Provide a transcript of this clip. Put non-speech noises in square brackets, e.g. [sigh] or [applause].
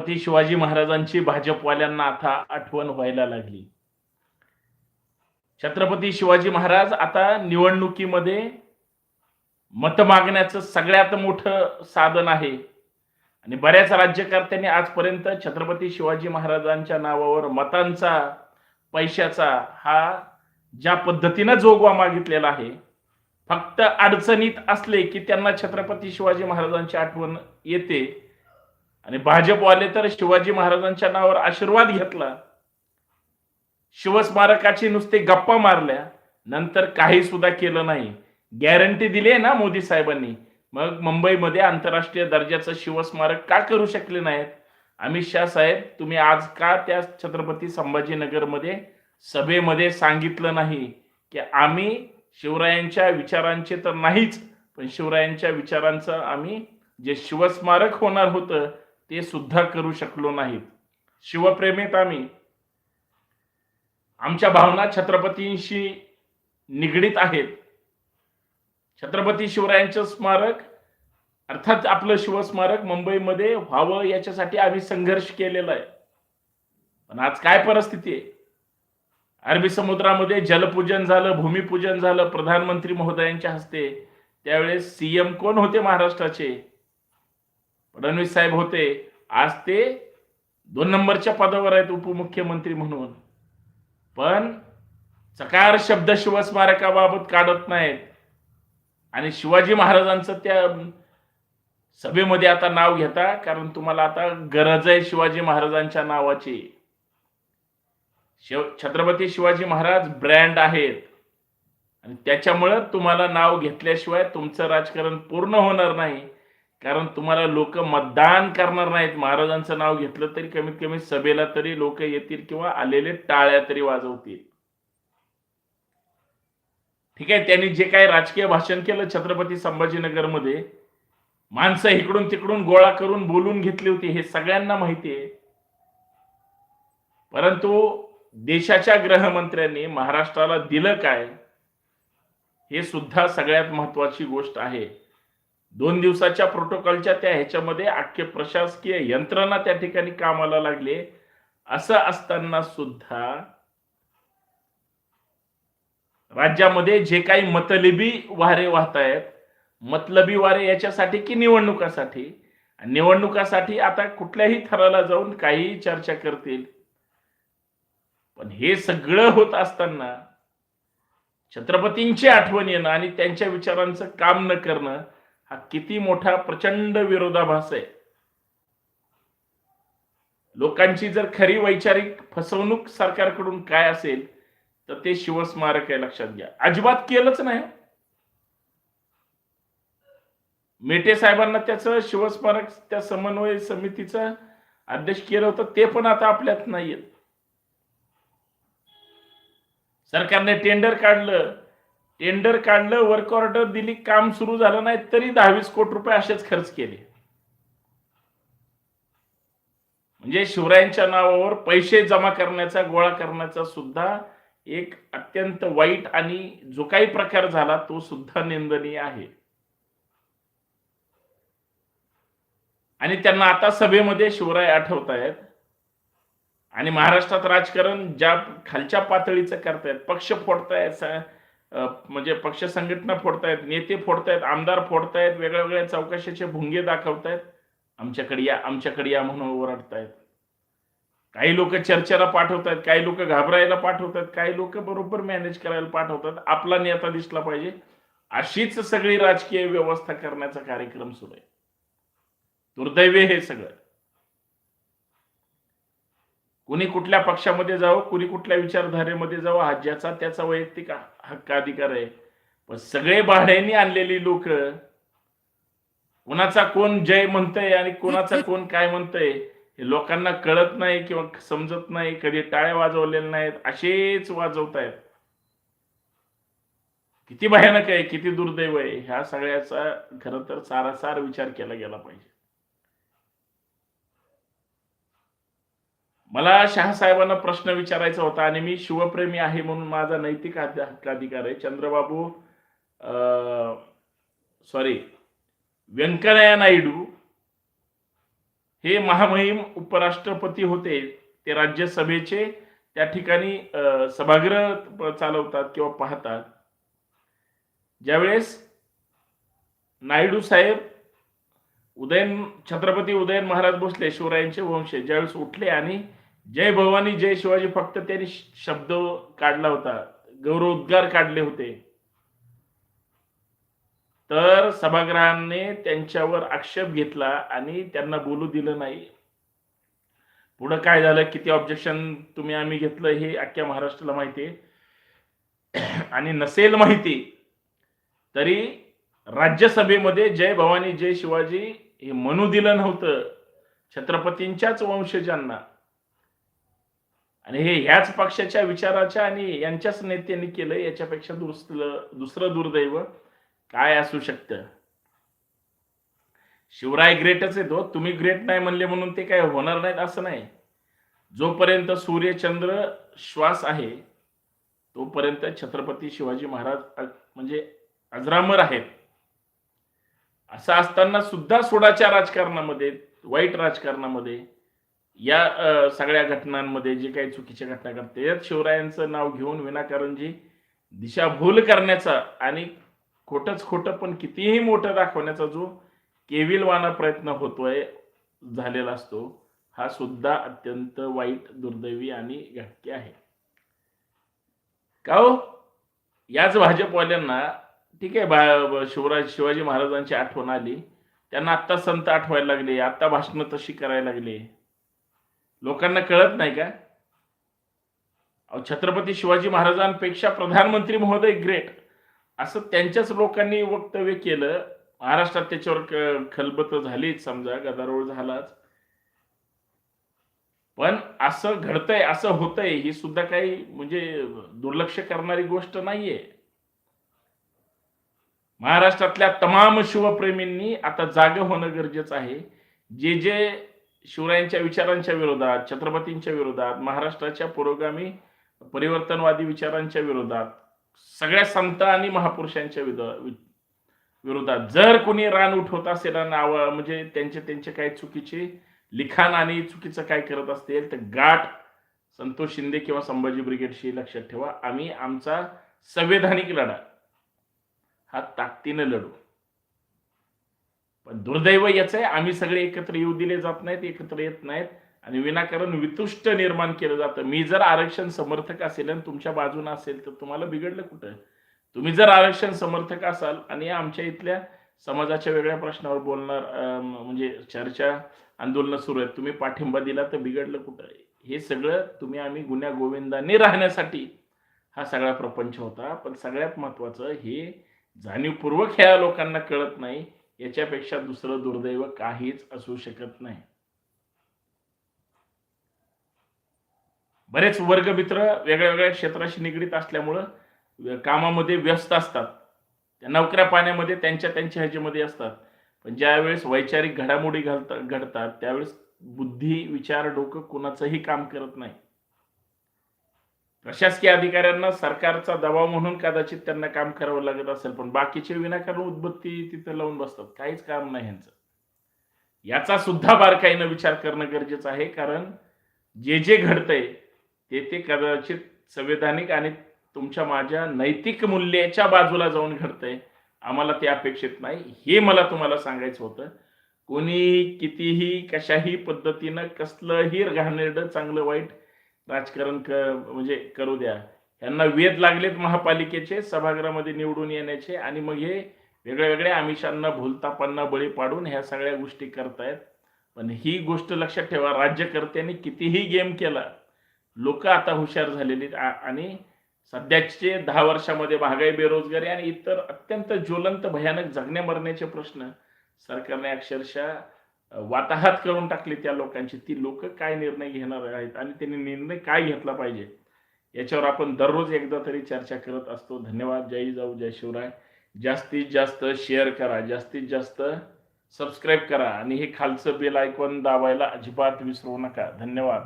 छत्रपती शिवाजी महाराजांची भाजपवाल्यांना आता आठवण व्हायला लागली. छत्रपती शिवाजी महाराज आता निवडणुकीमध्ये मत मागण्याचं सगळ्यात मोठं साधन आहे. आणि बऱ्याच राज्यकर्त्यांनी आजपर्यंत छत्रपती शिवाजी महाराजांच्या नावावर मतांचा पैशाचा हा ज्या पद्धतीनं जोगवा मागितलेला आहे फक्त अडचणीत असले की त्यांना छत्रपती शिवाजी महाराजांची आठवण येते. आणि भाजपवाले तर शिवाजी महाराजांच्या नावावर आशीर्वाद घेतला. शिवस्मारकाची नुसते गप्पा मारल्या. नंतर काही सुद्धा केलं नाही. गॅरंटी दिली आहे ना मोदी साहेबांनी. मग मुंबईमध्ये आंतरराष्ट्रीय दर्जाचं शिवस्मारक का करू शकले नाहीत? अमित शाह साहेब तुम्ही आज का त्या छत्रपती संभाजीनगरमध्ये सभेमध्ये सांगितलं नाही? की आम्ही शिवरायांच्या विचारांचे तर नाहीच पण शिवरायांच्या विचारांचं आम्ही जे शिवस्मारक होणार होतं ते सुद्धा करू शकलो नाहीत. शिवप्रेमीत आम्ही. आमच्या भावना छत्रपतींशी निगडीत आहेत. छत्रपती शिवरायांचं स्मारक अर्थात आपलं शिवस्मारक मुंबईमध्ये व्हावं याच्यासाठी आम्ही संघर्ष केलेला आहे. पण आज काय परिस्थिती आहे? अरबी समुद्रामध्ये जलपूजन झालं भूमिपूजन झालं प्रधानमंत्री महोदयांच्या हस्ते. त्यावेळेस सीएम कोण होते महाराष्ट्राचे? फडणवीस साहेब होते. आज ते दोन नंबरच्या पदावर आहेत उपमुख्यमंत्री म्हणून. पण चकार शब्द शिवस्मारकाबाबत काढत नाहीत. आणि शिवाजी महाराजांचं त्या सभेमध्ये आता नाव घेता कारण तुम्हाला आता गरज आहे शिवाजी महाराजांच्या नावाची. शिव छत्रपती शिवाजी महाराज ब्रँड आहेत. आणि त्याच्यामुळं तुम्हाला नाव घेतल्याशिवाय तुमचं राजकारण पूर्ण होणार नाही. कारण तुम्हाला लोक मतदान करणार नाहीत. महाराजांचं नाव घेतलं तरी कमीत कमी सभेला तरी लोक येतील किंवा आलेले टाळ्या तरी वाजवतील. ठीक आहे? त्यांनी जे काही राजकीय भाषण केलं छत्रपती संभाजीनगरमध्ये माणसं इकडून तिकडून गोळा करून बोलून घेतली होती. हे सगळ्यांना माहिती आहे. परंतु देशाच्या गृहमंत्र्यांनी महाराष्ट्राला दिलं काय? हे सुद्धा सगळ्यात महत्वाची गोष्ट आहे. दोन दिवसाच्या प्रोटोकॉलच्या त्या ह्याच्यामध्ये अख्खे प्रशासकीय यंत्रणा त्या ठिकाणी कामाला लागले. असं असताना सुद्धा राज्यामध्ये जे काही मतलबी वारे वाहत आहेत मतलबी वारे याच्यासाठी की निवडणुकासाठी? निवडणुकासाठी आता कुठल्याही थराला जाऊन काही चर्चा करतील. पण हे सगळं होत असताना छत्रपतींची आठवण येणं आणि त्यांच्या विचारांचं काम न करणं हा किती मोठा प्रचंड विरोधाभास आहे. लोकांची जर खरी वैचारिक फसवणूक सरकारकडून काय असेल तर ते शिवस्मारक आहे लक्षात घ्या. अजिबात केलंच नाही. मेटे साहेबांना त्याचं शिवस्मारक त्या समन्वय समितीचं अध्यक्ष केलं होतं ते पण आता आपल्यात नाहीयेत. सरकारने टेंडर काढलं टेंडर काढलं वर्क ऑर्डर दिली काम सुरू झालं नाही तरी दहावीस कोटी रुपये असेच खर्च केले. म्हणजे शिवरायांच्या नावावर पैसे जमा करण्याचा गोळा करण्याचा सुद्धा एक अत्यंत वाईट आणि जो काही प्रकार झाला तो सुद्धा निंदनीय आहे. आणि त्यांना आता सभेमध्ये शिवराय आठवत आहेत आणि महाराष्ट्रात राजकारण ज्या खालच्या पातळीचं करतायत पक्ष फोडतायत म्हणजे पक्ष संघटना फोडतायत नेते फोडतायत आमदार फोडतायत वेगळ्या वेगळ्या चौकशीचे भुंगे दाखवतायत आमच्याकडे या आमच्याकडे या म्हणून ओरडतायत. काही लोक चर्चेला पाठवतात काही लोक घाबरायला पाठवतात काही लोक बरोबर मॅनेज करायला पाठवतात. आपला नेता दिसला पाहिजे. अशीच सगळी राजकीय व्यवस्था करण्याचा कार्यक्रम सुरू आहे. दुर्दैवी हे सगळं. कुणी कुठल्या पक्षामध्ये जावं कुणी कुठल्या विचारधारेमध्ये जावं हा ज्याचा त्याचा वैयक्तिक हक्काधिकार आहे. पण सगळे भाड्याने आणलेली लोक कोणाचा कोण जय म्हणतंय आणि कोणाचा कोण काय म्हणतंय हे लोकांना कळत नाही किंवा समजत नाही कधी टाळ्या वाजवलेल्या नाहीत असेच वाजवतायत. किती भयानक आहे किती दुर्दैव आहे ह्या सगळ्याचा खरं तर सारासार विचार केला गेला पाहिजे. मला शहासाहेबांना प्रश्न विचारायचा होता आणि मी शिवप्रेमी आहे म्हणून माझा नैतिक हक्काधिकार आहे. चंद्रबाबू सॉरी व्यंकय्या नायडू हे महामहिम उपराष्ट्रपती होते. ते राज्यसभेचे त्या ठिकाणी सभागृह चालवतात किंवा पाहतात. ज्यावेळेस नायडू साहेब उदयन छत्रपती उदयन महाराज भोसले शिवरायांचे वंश ज्यावेळेस उठले आणि जय भवानी जय शिवाजी. फक्त त्यांनी शब्द काढला होता. गौरवोद्गार काढले होते. तर सभागृहाने त्यांच्यावर आक्षेप घेतला आणि त्यांना बोलू दिलं नाही. पुढं काय झालं किती ऑब्जेक्शन तुम्ही आम्ही घेतलं हे अख्ख्या महाराष्ट्राला माहिती आहे. [clears throat] आणि नसेल माहिती तरी राज्यसभेमध्ये जय भवानी जय शिवाजी हे म्हणू दिलं नव्हतं. छत्रपतींच्याच वंशजांना. आणि हे ह्याच पक्षाच्या विचाराच्या आणि यांच्याच नेत्यांनी केलं याच्यापेक्षा दुसरं दुसरं दुर्दैव काय असू शकतं? शिवराय ग्रेटच आहे तो हो. तुम्ही ग्रेट नाही म्हणले म्हणून ते काय होणार नाहीत असं नाही. जोपर्यंत सूर्यचंद्र श्वास आहे तोपर्यंत छत्रपती शिवाजी महाराज म्हणजे अजरामर आहेत. असं असताना सुद्धा सोडाच्या राजकारणामध्ये वाईट राजकारणामध्ये या सगळ्या घटनांमध्ये जे काही चुकीच्या घटना घडते यात शिवरायांचं नाव घेऊन विनाकारण जी दिशाभूल करण्याचा आणि खोटंच खोटं पण कितीही मोठं दाखवण्याचा जो केविलवाना प्रयत्न होतोय झालेला असतो हा सुद्धा अत्यंत वाईट दुर्दैवी आणि घटके आहे. का हो? याच भाजपवाल्यांना ठीक आहे बा शिवराज शिवाजी महाराजांची आठवण आली त्यांना आत्ता संत आठवायला लागले आत्ता भाषणं तशी करायला लागले. लोकांना कळत नाही का? अहो छत्रपती शिवाजी महाराजांपेक्षा प्रधानमंत्री महोदय ग्रेट असं त्यांच्याच लोकांनी वक्तव्य केलं. महाराष्ट्रात त्याच्यावर खलबत झालीच समजा गदारोळ झालाच. पण असं घडतंय असं होतंय ही सुद्धा काही म्हणजे दुर्लक्ष करणारी गोष्ट नाहीये. महाराष्ट्रातल्या तमाम शिवप्रेमींनी आता जाग होणं गरजेचं आहे. जे जे शिवरायांच्या विचारांच्या विरोधात छत्रपतींच्या विरोधात महाराष्ट्राच्या पुरोगामी परिवर्तनवादी विचारांच्या विरोधात सगळ्या संत आणि महापुरुषांच्या विरोधात. जर कोणी रान उठवत असेल आणि म्हणजे त्यांचे त्यांचे काही चुकीचे लिखाण आणि चुकीचं काय करत असतील तर गाठ संतोष शिंदे किंवा संभाजी ब्रिगेडशी लक्षात ठेवा. आम्ही आमचा संवैधानिक लढा हा ताकदीनं लढू. पण दुर्दैव याचं आहे. आम्ही सगळे एकत्र येऊ दिले जात नाहीत एकत्र येत नाहीत. आणि विनाकारण वितुष्ट निर्माण केलं जातं. मी जर आरक्षण समर्थक असेल आणि तुमच्या बाजूने असेल तर तुम्हाला बिघडलं कुठं? तुम्ही जर आरक्षण समर्थक असाल आणि आमच्या इथल्या समाजाच्या वेगळ्या प्रश्नावर बोलणार म्हणजे चर्चा आंदोलनं सुरू आहेत तुम्ही पाठिंबा दिला तर बिघडलं कुठं? हे सगळं तुम्ही आम्ही गुन्ह्या गोविंदाने राहण्यासाठी हा सगळा प्रपंच होता. पण सगळ्यात महत्वाचं हे जाणीवपूर्वक ह्या लोकांना कळत नाही. याच्यापेक्षा दुसरं दुर्दैव काहीच असू शकत नाही. बरेच वर्गमित्र वेगळ्या वेगळ्या क्षेत्राशी निगडीत असल्यामुळं कामामध्ये व्यस्त असतात. त्या नोकऱ्या पाण्यामध्ये त्यांच्या त्यांच्या ह्याच्यामध्ये असतात. पण ज्यावेळेस वैचारिक घडामोडी घालतात घडतात त्यावेळेस बुद्धी विचार डोकं कुणाचंही काम करत नाही. प्रशासकीय अधिकाऱ्यांना सरकारचा दबाव म्हणून कदाचित त्यांना काम करावं लागत असेल पण बाकीचे विनाकारण उद्बत्ती तिथे लावून बसतात. काहीच काम नाही ह्यांचं. याचा सुद्धा बारकाईनं विचार करणं गरजेचं आहे कारण जे जे घडतंय ते ते कदाचित संवैधानिक आणि तुमच्या माझ्या नैतिक मूल्याच्या बाजूला जाऊन घडतंय. आम्हाला ते अपेक्षित नाही. हे मला तुम्हाला सांगायचं होतं. कोणी कितीही कशाही पद्धतीनं कसलंही घाणेरडं चांगलं वाईट राजकारण क म्हणजे करू द्या. यांना वेध लागलेत महापालिकेचे सभागृहामध्ये निवडून येण्याचे आणि मग हे वेगळ्या वेगळ्या आमिषांना भूलतापांना बळी पाडून ह्या सगळ्या गोष्टी करतायत. पण ही गोष्ट लक्षात ठेवा राज्यकर्त्यांनी कितीही गेम केला लोक आता हुशार झालेली आणि सध्याचे दहा वर्षामध्ये महागाई बेरोजगारी आणि इतर अत्यंत ज्वलंत भयानक जगण्या मरण्याचे प्रश्न सरकारने अक्षरशः वाताहत करून टाकली त्या लोकांची. ती लोक काय निर्णय घेणार आहेत आणि त्यांनी निर्णय काय घेतला पाहिजे? याच्यावर आपण दररोज एकदा तरी चर्चा करत असतो. धन्यवाद. जय जाऊ जय शिवराय. जास्तीत जास्त शेअर करा. जास्तीत जास्त सबस्क्राईब करा. आणि हे खालचं बेल आयकॉन दाबायला अजिबात विसरू नका. धन्यवाद.